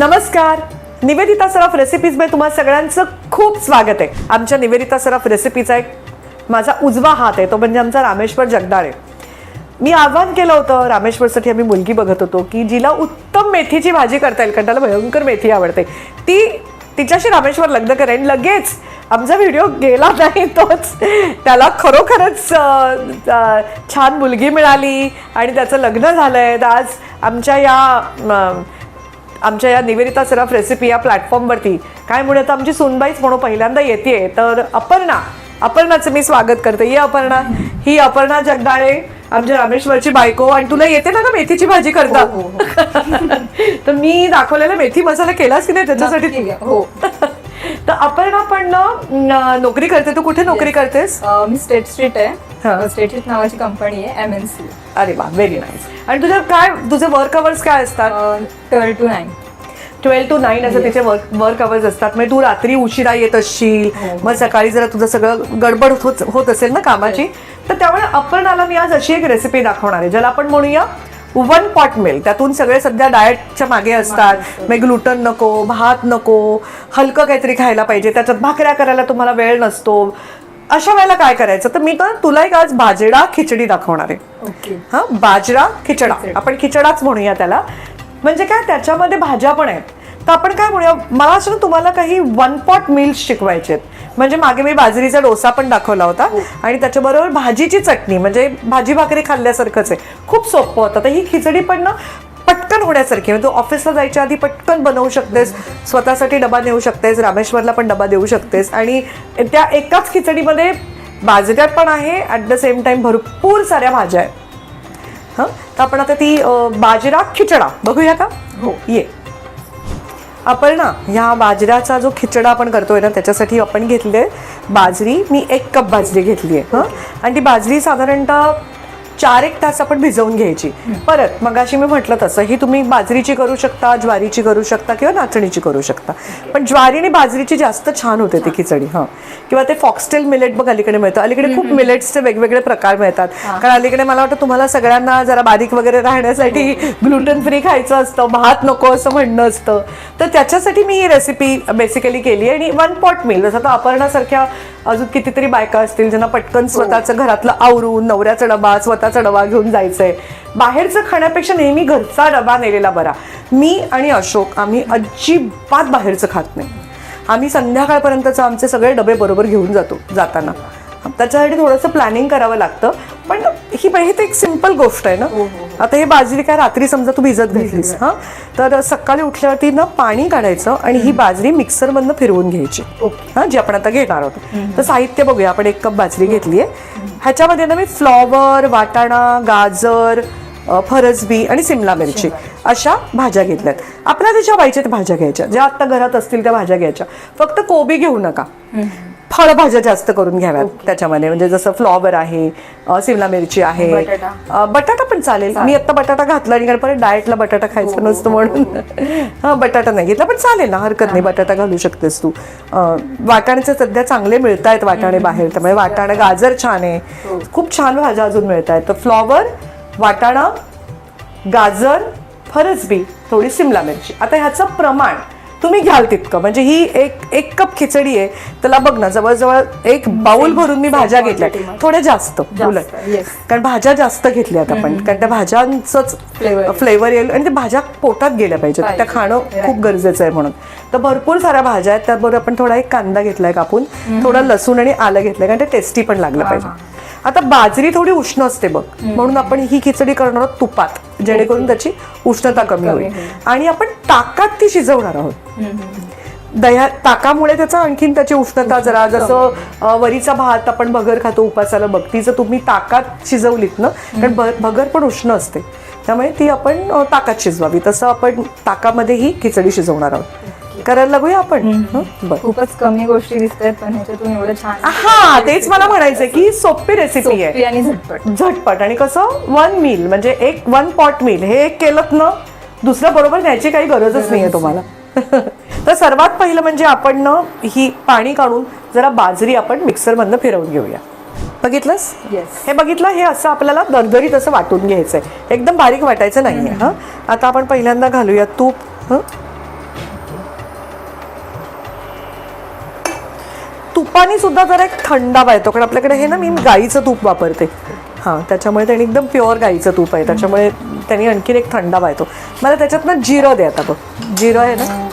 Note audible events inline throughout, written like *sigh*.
नमस्कार. निवेदिता सराफ रेसिपीजमध्ये तुम्हा सगळ्यांचं खूप स्वागत आहे. आमच्या निवेदिता सराफ रेसिपीचा एक माझा उजवा हात आहे तो म्हणजे आमचा रामेश्वर जगदाळे. मी आव्हान केलं होतं रामेश्वरसाठी आम्ही मुलगी बघत होतो की जिला उत्तम मेथीची भाजी करता येईल कारण त्याला भयंकर मेथी आवडते. ती तिच्याशी रामेश्वर लग्न करेन लगेच आमचा व्हिडिओ गेला नाही तोच. त्याला खरोखरच छान मुलगी मिळाली आणि त्याचं लग्न झालंय. आहे आज आमच्या या आमच्या या निवेदिता सराफ रेसिपी या प्लॅटफॉर्मवरती काय म्हणून आता आमची सुनबाईच म्हणून पहिल्यांदा येते तर अपर्णा अपर्णाचं मी स्वागत करते. ये अपर्णा. ही अपर्णा जगदाळे आमच्या रामेश्वरची बायको. आणि तुला येते ना का मेथीची भाजी करता? *laughs* तर मी दाखवलेला मेथी मसाला केलास की नाही? त्याच्यासाठी हो. *laughs* तर अपर्णा पण ना नोकरी करते. तू कुठे नोकरी करतेस? मी स्टेट स्ट्रीट. आहे. स्टेट स्ट्रीट नावाची कंपनी आहे एम एन सी अरे वा व्हेरी नाईस आणि तुझं काय तुझे वर्क अवर्स काय असतात? Twelve to nine twelve to nine असं तिचे वर्क वर्क अवर्स असतात. म्हणजे तू रात्री उशिरा येत असशील हो. मग सकाळी जरा तुझं सगळं गडबड होत होत असेल ना कामाची? तर त्यामुळे अपर्णाला मी आज अशी एक रेसिपी दाखवणार आहे ज्याला आपण म्हणूया वन पॉट मिल त्यातून सगळे सध्या डाएटच्या मागे असतात. मग. ग्लुटन नको भात नको हलकं काहीतरी खायला पाहिजे त्याच्यात भाकऱ्या करायला तुम्हाला वेळ नसतो. अशा वेळेला काय करायचं? तर मी तर तुला एक आज बाजडा खिचडी दाखवणार आहे. ओके. हा बाजरा खिचडा. आपण खिचडाच म्हणूया त्याला. म्हणजे काय? त्याच्यामध्ये भाज्या पण आहेत. तर आपण काय म्हणूया मला असं ना तुम्हाला काही वन पॉट मील्स शिकवायचे आहेत. म्हणजे मागे मी बाजरीचा डोसा पण दाखवला होता आणि त्याच्याबरोबर भाजीची चटणी म्हणजे भाजी भाकरी खाल्ल्यासारखंच आहे. खूप सोपं होतं. तर ही खिचडी पण ना पटकन होण्यासारखी म्हणजे तू ऑफिसला जायच्या आधी पटकन बनवू शकतेस स्वतःसाठी डबा नेऊ शकतेस रामेश्वरला पण डबा देऊ शकतेस आणि त्या एकाच खिचडीमध्ये बाजऱ्यात पण आहे ॲट द सेम टाइम भरपूर साऱ्या भाज्या आहेत. हं? तर आपण आता ती बाजरा खिचडा बघूया का? हो. ये. आपण ना ह्या बाजऱ्याचा जो खिचडा आपण करतोय ना त्याच्यासाठी आपण घेतले बाजरी. मी एक कप बाजरी घेतली आहे हं? आणि ती बाजरी साधारणतः चार एक तास आपण भिजवून घ्यायची. परत मगाशी मी म्हटलं तसं ही तुम्ही बाजरीची करू शकता ज्वारीची करू शकता किंवा नाचणीची करू शकता. पण ज्वारी आणि बाजरीची जास्त छान होते ती खिचडी हां. किंवा ते फॉक्सटेल मिलेट बघ अलीकडे मिळतं. अलीकडे खूप मिलेट्सचे वेगवेगळे प्रकार मिळतात. कारण अलीकडे मला वाटतं तुम्हाला सगळ्यांना जरा बारीक वगैरे राहण्यासाठी ग्लुटन फ्री खायचं असतं भात नको असं म्हणणं असतं. तर त्याच्यासाठी मी ही रेसिपी बेसिकली केली आहे. आणि वन पॉट मिल जसं आता अपर्णासारख्या अजून कितीतरी बायका असतील ज्यांना पटकन स्वतःचं घरातलं आवरून नवऱ्याचा डबा स्वतःचा डबा घेऊन जायचंय. बाहेरचं खाण्यापेक्षा नेहमी घरचा डबा नेलेला बरा. मी आणि अशोक आम्ही अजिबात बाहेरचं खात नाही. आम्ही संध्याकाळपर्यंतचं आमचे सगळे डबे बरोबर घेऊन जातो जाताना. त्याच्यासाठी थोडंसं प्लॅनिंग करावं लागतं पण ही ही तर एक सिंपल गोष्ट आहे ना. आता हे बाजरी काय रात्री समजा तू भिजत घातलीस हा? तर सकाळी उठल्यावरती ना पाणी काढायचं आणि ही बाजरी मिक्सरमधनं फिरवून घ्यायची. हा जी आपण आता घेणार आहोत. तर साहित्य बघूया आपण एक कप बाजरी घेतली आहे. ह्याच्यामध्ये ना मी फ्लॉवर वाटाणा गाजर फरसबी आणि सिमला मिरची अशा भाज्या घेतल्यात. आपल्याला ज्या पाहिजे त्या भाज्या घ्यायच्या. ज्या आता घरात असतील त्या भाज्या घ्यायच्या. फक्त कोबी घेऊ नका. फळभाज्या जास्त करून घ्याव्यात त्याच्यामध्ये. म्हणजे जसं फ्लॉवर आहे सिमला मिरची आहे बटाटा. पण चालेल. मी आता बटाटा घातला आणि कारण परत डाएटला बटाटा खायचं नसतं म्हणून. *laughs* हा. बटाटा नाही घेतला पण चालेल ना हरकत नाही बटाटा घालू शकतेस तू. वाटाण्याचे सध्या चांगले मिळत आहेत वाटाणे बाहेर. त्यामुळे वाटाणे गाजर छान आहे. खूप छान भाज्या अजून मिळत आहेत तर फ्लॉवर वाटाणा गाजर फरसबी थोडी सिमला मिरची. आता ह्याचं प्रमाण तुम्ही घ्याल तितकं. म्हणजे ही एक एक कप खिचडी आहे. त्याला बघ ना जवळजवळ एक बाउल भरून मी भाज्या घेतल्या थोड्या जास्त उलट. कारण भाज्या जास्त घेतल्यात आपण. कारण त्या भाज्यांचंच. फ्लेवर येईल. आणि त्या भाज्या पोटात गेल्या पाहिजेत. त्या. खाणं खूप गरजेचं आहे म्हणून. तर भरपूर साऱ्या भाज्या आहेत. त्याबरोबर आपण थोडा एक कांदा घेतलाय कापून. थोडा लसूण आणि आलं घेतलंय. कारण ते टेस्टी पण लागलं पाहिजे. आता बाजरी थोडी उष्ण असते बघ. म्हणून आपण ही खिचडी करणार आहोत तुपात जेणेकरून त्याची उष्णता कमी होईल. आणि आपण ताकात ती शिजवणार आहोत. दह्या ताकामुळे त्याचा आणखीन त्याची उष्णता जरा जसं वरीचा भात आपण भगर खातो उपासाला बघ ती जर तुम्ही ताकात शिजवलीत ना कारण भगर पण उष्ण असते. त्यामुळे ती आपण ताकात शिजवावी. तसं आपण ताकामध्ये ही खिचडी शिजवणार आहोत. करायला लागूया आपण? बरं. खूपच कमी गोष्टी दिसत आहेत पण ह्याच्यातून एवढं छान हा तेच मला म्हणायचंय की सोपी रेसिपी आहे. सोपी आणि झटपट. झटपट. आणि कसं? वन मील म्हणजे एक वन पॉट मील हे एक केलं ना दुसरं बरोबर न्यायची काही गरजच नाहीये तुम्हाला. *laughs* तर सर्वात पहिलं म्हणजे आपण ना ही पाणी काढून जरा बाजरी आपण मिक्सरमधनं फिरवून घेऊया. बघितलंस? येस हे बघितलं? हे असं आपल्याला दरदरीत असं वाटून घ्यायचंय. एकदम बारीक वाटायचं नाहीये. हा? आता आपण पहिल्यांदा घालूया तूप. हं? तुपाने सुद्धा जरा एक थंडावा येतो कारण आपल्याकडे हे ना मी गाईचं तूप वापरते. हां त्याच्यामुळे त्याने एकदम प्युअर गाईचं तूप आहे. त्याच्यामुळे त्यांनी आणखीन एक थंडावा येतो. मला त्याच्यात ना जिरं द्या आता बघ. जिरं आहे ना?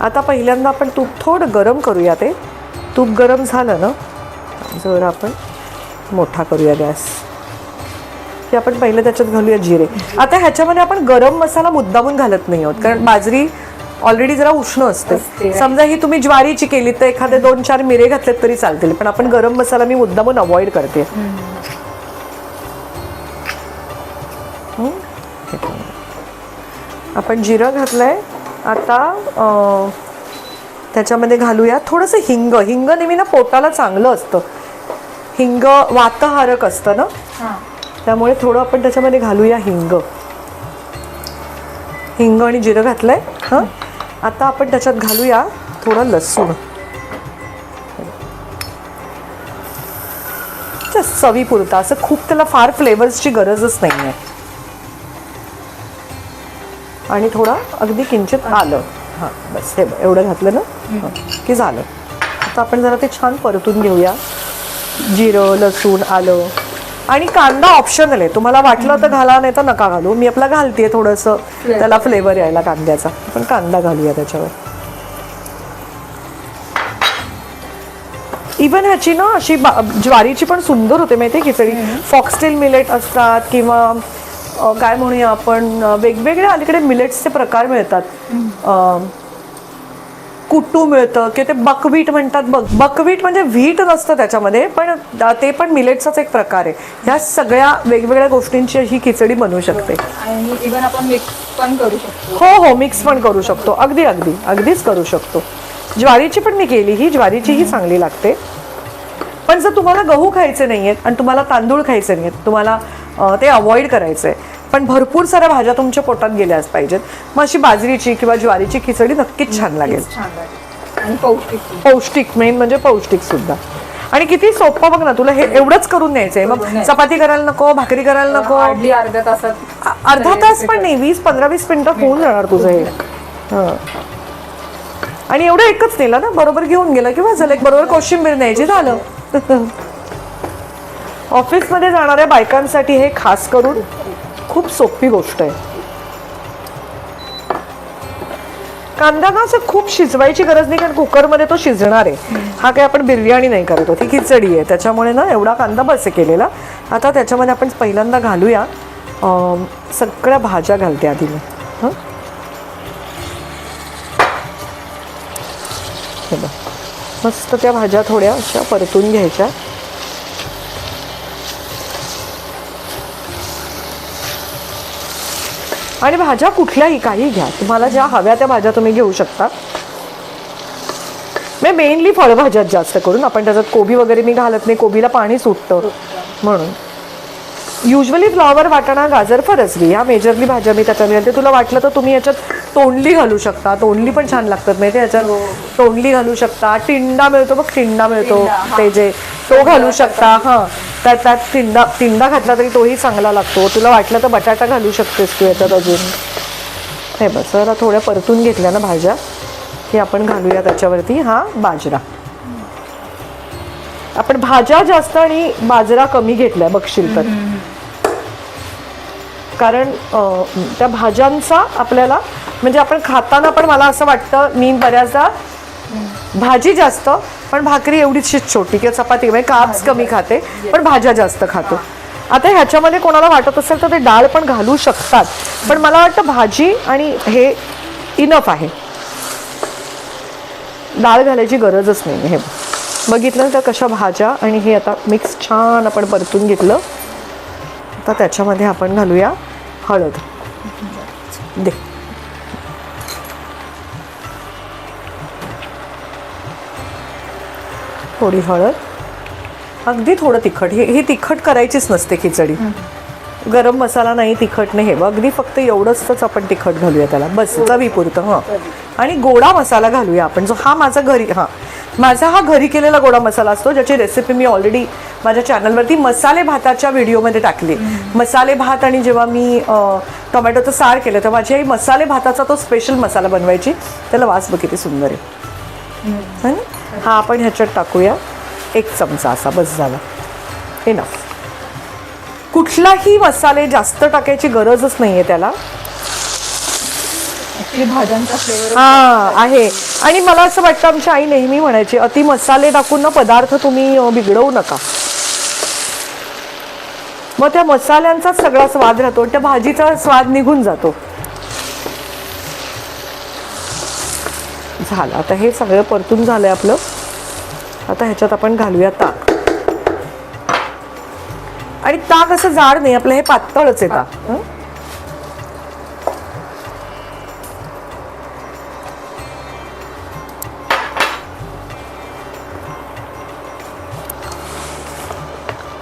आता पहिल्यांदा आपण तूप थोडं गरम करूया ते. तूप गरम झालं ना जर आपण मोठा करूया गॅस. की आपण पहिले त्याच्यात घालूया जिरे. आता ह्याच्यामध्ये आपण गरम मसाला मुद्दामून घालत नाही आहोत कारण बाजरी ऑलरेडी जरा उष्ण असते. समजा ही तुम्ही ज्वारीची केली तर एखादे दोन चार मिरे घातलेत तरी चालतील. पण आपण गरम मसाला मी मुद्दामून अवॉइड करते. आपण जिरं घातलंय. आता त्याच्यामध्ये घालूया थोडंसं हिंग. हिंग नेहमी ना पोटाला चांगलं असतं. हिंग वातहारक असतं ना? त्यामुळे थोडं आपण त्याच्यामध्ये घालूया हिंग. हिंग आणि जिरं घातलंय. हां? आता आपण त्याच्यात घालूया थोडं लसूण. चवीपुरता असं खूप त्याला फार फ्लेवर्सची गरजच नाही आहे आणि थोडं अगदी किंचित आलं. हां बस हे एवढं घातलं ना? की झालं. आता आपण जरा ते छान परतून घेऊया. जिरं लसूण आलं. आणि कांदा ऑप्शनल आहे. तुम्हाला वाटलं तर घाला नाही तर नका घालू. मी आपला घालते थोडंसं. त्याला फ्लेवर यायला कांद्याचा. आपण कांदा घालूया त्याच्यावर. इवन ह्याची ना अशी ज्वारीची पण सुंदर होते माहिती खिचडी. फॉक्सटेल मिलेट असतात किंवा काय म्हणूया आपण अ, वेगवेगळे अलीकडे मिलेट्सचे प्रकार मिळतात. कुट्टू मिळतं किंवा ते बकवीट म्हणतात बघ. बकवीट म्हणजे व्हीट नसतं त्याच्यामध्ये पण ते पण मिलेटचाच एक प्रकार आहे. ह्या सगळ्या वेगवेगळ्या गोष्टींची ही खिचडी बनवू शकते. आणि इवन आपण मिक्स पण करू शकतो. हो हो मिक्स पण करू शकतो. अगदी अगदी अगदीच करू शकतो. ज्वारीची पण मी केली ही ज्वारीचीही चांगली लागते. पण जर तुम्हाला गहू खायचे नाहीयेत आणि तुम्हाला तांदूळ खायचे नाहीयेत तुम्हाला अं, ते अवॉइड करायचं आहे पण भरपूर साऱ्या भाज्या तुमच्या पोटात गेल्याच पाहिजेत. मग अशी बाजरीची किंवा ज्वारीची खिचडी नक्कीच छान लागेल. आणि पौष्टिक पौष्टिक मेन म्हणजे पौष्टिक सुद्धा. आणि किती सोपं बघ ना तुला हे एवढंच करून न्यायचंय. मग. चपाती करायला नको भाकरी करायला नको. अर्ध्या तासात अर्धा तास पण नाही वीस पंधरा वीस मिनिटात होऊन जाणार तुझं हे हं. आणि एवढं एकच नेलं ना? बरोबर घेऊन गेलं किंवा झालं एक बरोबर कोशिंबीर न्यायची झालं. *laughs* ऑफिसमध्ये जाणाऱ्या बायकांसाठी हे खास करून खूप सोपी गोष्ट आहे. कांदा ना असं खूप शिजवायची गरज नाही कारण कुकरमध्ये तो शिजणार आहे. हा काय आपण बिर्याणी नाही करत आहोत, ही खिचडी आहे. त्याच्यामुळे ना एवढा कांदा बस केलेला. आता त्याच्यामध्ये आपण पहिल्यांदा घालूया. सगळ्या भाज्या घालते आधी मी. हं? मस्त त्या भाज्या थोड्या अशा परतून घ्यायच्या. आणि भाज्या कुठल्याही काही घ्या. तुम्हाला ज्या हव्या त्या भाज्या तुम्ही घेऊ शकता. मी मेनली फळभाज्यात जास्त करून. आपण त्याच्यात कोबी वगैरे मी घालत नाही. कोबीला पाणी सुटतं म्हणून. युजली फ्लॉवर वाटाणा गाजर फरसबी ह्या मेजरली भाज्या मी त्याच्यात घालते. तुला वाटलं तर तुम्ही याच्यात तोंडली घालू शकता. तोंडली पण छान लागतात. माहिती आहे? याच्यात तोंडली घालू शकता. टिंडा मिळतो बघ टिंडा मिळतो. हा. ते जे तो घालू शकता. हां. त्यात त्यात टिंडा टिंडा घातला तरी तोही चांगला लागतो. तुला वाटलं तर बटाटा घालू शकतेस तू याच्यात अजून. हे बस जरा थोड्या परतून घेतल्या ना भाज्या. की आपण घालूया त्याच्यावरती. हा बाजरा. आपण भाज्या जास्त आणि बाजरा कमी घेतलाय बघशील तर. कारण त्या भाज्यांचा आपल्याला म्हणजे आपण खाताना पण मला असं वाटतं मी बऱ्याचदा भाजी जास्त पण भाकरी एवढीच छोटी किंवा चपाती म्हणजे काप्स कमी खाते पण भाज्या जास्त खातो. आता ह्याच्यामध्ये कोणाला वाटत असेल तर ते डाळ पण घालू शकतात. पण मला वाटतं भाजी आणि हे इनफ आहे. डाळ घालायची गरजच नाही हे बघितलं तर कशा भाज्या आणि हे आता मिक्स छान आपण परतून घेतलं. आता त्याच्यामध्ये आपण घालूया हळद. दे. थोडी हळद? अगदी थोडं तिखट. ही ही तिखट करायचीच नसते खिचडी. गरम मसाला नाही तिखट नाही. हे अगदी फक्त एवढंच आपण तिखट घालूया त्याला. बस चवीपुरतं हां. आणि गोडा मसाला घालूया आपण. जो हा माझा घरी हां. माझा हा घरी केलेला गोडा मसाला असतो ज्याची रेसिपी मी ऑलरेडी माझ्या चॅनलवरती मसाले भाताच्या व्हिडिओमध्ये टाकली. मसाले भात आणि जेव्हा मी टोमॅटोचं सार केलं तेव्हा माझी आई मसाले भाताचा तो स्पेशल मसाला बनवायची. त्याला वास बघ किती सुंदर आहे. है ना? हा आपण ह्याच्यात टाकूया. एक चमचा असा बस झाला. इनफ कुठलाही मसाले जास्त टाकायची गरजच नाही आहे त्याला भाज्यांचा फ्लेवर हा आहे. आणि मला असं वाटतं आमची आई नेहमी म्हणायची अति मसाले टाकून ना पदार्थ तुम्ही बिघडवू नका. मग त्या मसाल्यांचा सगळा स्वाद राहतो त्या भाजीचा स्वाद निघून जातो. झालं. आता हे सगळं परतून झालंय आपलं. आता ह्याच्यात आपण घालूया ताक. आणि ताक असं जाड नाही आपलं हे पातळच आहे ताक?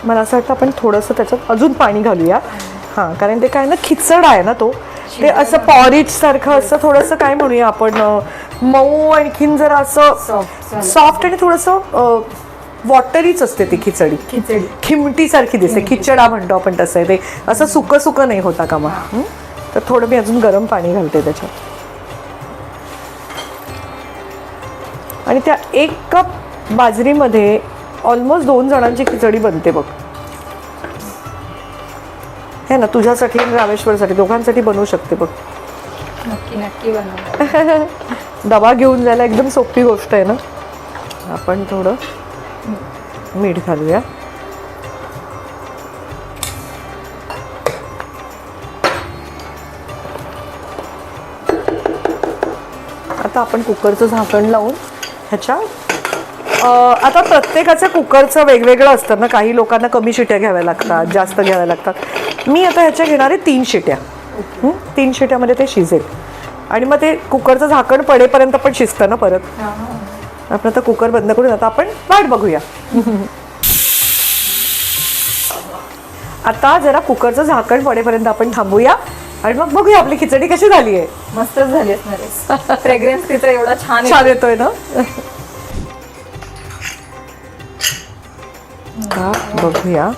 मला असं वाटतं आपण थोडंसं त्याच्यात अजून पाणी घालूया. हां कारण ते काय ना खिचड आहे ना तो. ते असं पॉरिज सारखं असं थोडंसं काय म्हणूया आपण मऊ आणखीन जरा असं. सॉफ्ट आणि थोडंसं वॉटरीच असते ती खिचडी. खिचडी. खिमटी सारखी दिसते खिचडा म्हणतो आपण तसं आहे. ते असं सुकं सुकं नाही होता कामा? तर थोडं मी अजून गरम पाणी घालते त्याच्यात. आणि त्या एक कप बाजरीमध्ये ऑलमोस्ट दोन जणांची खिचडी बनते बघ. हे ना तुझ्यासाठी आणि रामेश्वरसाठी दोघांसाठी बनवू शकते बघ. नक्की नक्की बनवणार *laughs* डबा घेऊन जायला एकदम सोपी गोष्ट आहे ना? आपण थोडं मीठ घालूया. आता आपण कुकरचं झाकण लावून ह्याच्या आता प्रत्येकाचं कुकरचं वेगवेगळं असतं ना? काही लोकांना कमी शिट्या घ्याव्या लागतात जास्त घ्याव्या लागतात. मी आता ह्याच्या घेणार आहे तीन शिट्या. तीन शिट्यामध्ये ते शिजेल. आणि मग ते कुकरचं झाकण पडेपर्यंत पण शिजतं ना परत. आपण आता कुकर बंद करून आता आपण वाट बघूया. आता जरा कुकरचं झाकण पडेपर्यंत आपण थांबूया आणि मग बघूया आपली खिचडी कशी झाली आहे. मस्तच झाली असणार फ्रेग्रन्स तिचा एवढा छान छान येतोय ना? बघूया.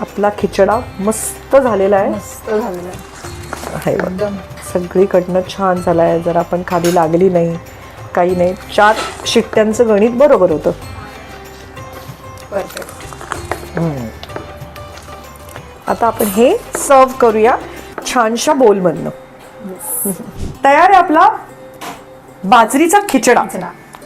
आपला खिचडा मस्त झालेला आहे. मस्त झालेलं आहे. एकदम. सगळीकडनं छान झाला आहे जर आपण खाली लागली नाही काही नाही. चार शिट्ट्यांचं गणित बरोबर होतं. परफेक्ट आता आपण हे सर्व करूया छानशा बोलमधनं तयार आहे आपला बाजरीचा खिचडा.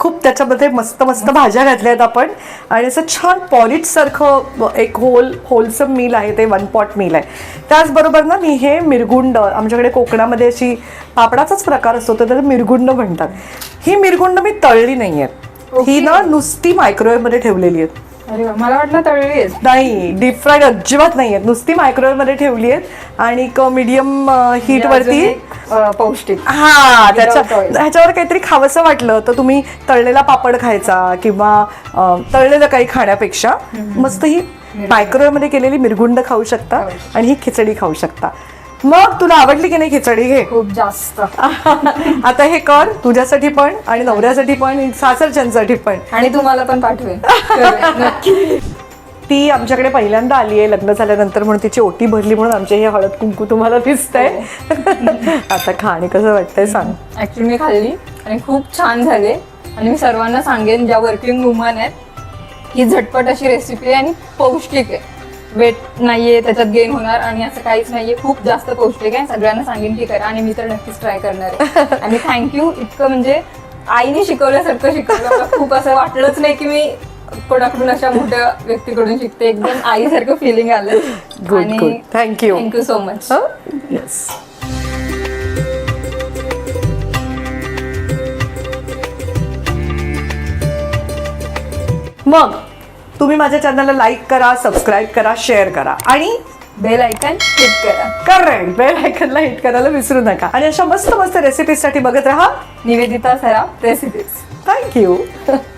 खूप त्याच्यामध्ये मस्त मस्त भाज्या घातल्या आहेत आपण. आणि असं छान पॉलिश सारखं एक होल होलसम मील आहे ते वन पॉट मील आहे. त्याचबरोबर ना मी हे मिरगुंड आमच्याकडे कोकणामध्ये अशी पापडाचाच प्रकार असतो तर त्याला मिरगुंड म्हणतात. ही मिरगुंड मी तळली नाही आहेत ही ना नुसती मायक्रोवेव्हमध्ये ठेवलेली आहेत. अरे वा, मला वाटलं तळली आहेस. नाही डीप फ्राईड अजिबात नाही आहेत नुसती मायक्रोवेव्हमध्ये ठेवली आहेत आणि मीडियम हीट म्हणजे वरती अजून एक, अं, पौष्टिक हा त्याच्या. ह्याच्यावर काहीतरी खावंसं वाटलं तर तुम्ही तळलेला पापड खायचा किंवा अं, तळलेलं काही खाण्यापेक्षा मस्त ही मायक्रोवेव्हमध्ये केलेली मिरगुंड खाऊ शकता. आणि ही खिचडी खाऊ शकता मग तुला आवडली की नाही खिचडी? घे. खूप जास्त. *laughs* आता हे कर तुझ्यासाठी पण आणि नवऱ्यासाठी पण आणि सासरच्यांसाठी पण. आणि तुम्हाला पण *laughs* नक्की. ती आमच्याकडे पहिल्यांदा आली आहे लग्न झाल्यानंतर म्हणून तिची ओटी भरली म्हणून आमचे हे हळद कुंकू तुम्हाला दिसतंय. *laughs* आता खा आणि कसं वाटतंय सांग. ऍक्च्युली मी खाल्ली आणि खूप छान झाले. आणि मी सर्वांना सांगेन ज्या वर्किंग वुमन आहेत ही झटपट अशी रेसिपी आहे आणि पौष्टिक आहे. वेट नाहीये त्याच्यात गेन होणार आणि असं काहीच नाहीये. खूप जास्त पौष्टिक आहे. सगळ्यांना सांगेन की करा आणि मी तर नक्कीच ट्राय करणार आहे. *laughs* आणि थँक्यू इतकं म्हणजे आईने शिकवल्यासारखं शिकवलं. मला खूप असं वाटलंच नाही की मी कोणाकडून अशा मोठ्या व्यक्तीकडून शिकते. एकदम आईसारखं फिलिंग आलं. Thank you. Thank you so much yes मग तुम्ही माझ्या चॅनलला लाईक करा सबस्क्राईब करा शेअर करा. आणि बेल आयकन क्लिक करा. करेक्ट बेल आयकनला हिट करायला विसरू नका. आणि अशा मस्त मस्त रेसिपीजसाठी बघत राहा. निवेदिता सराफ रेसिपीज थँक्यू *laughs*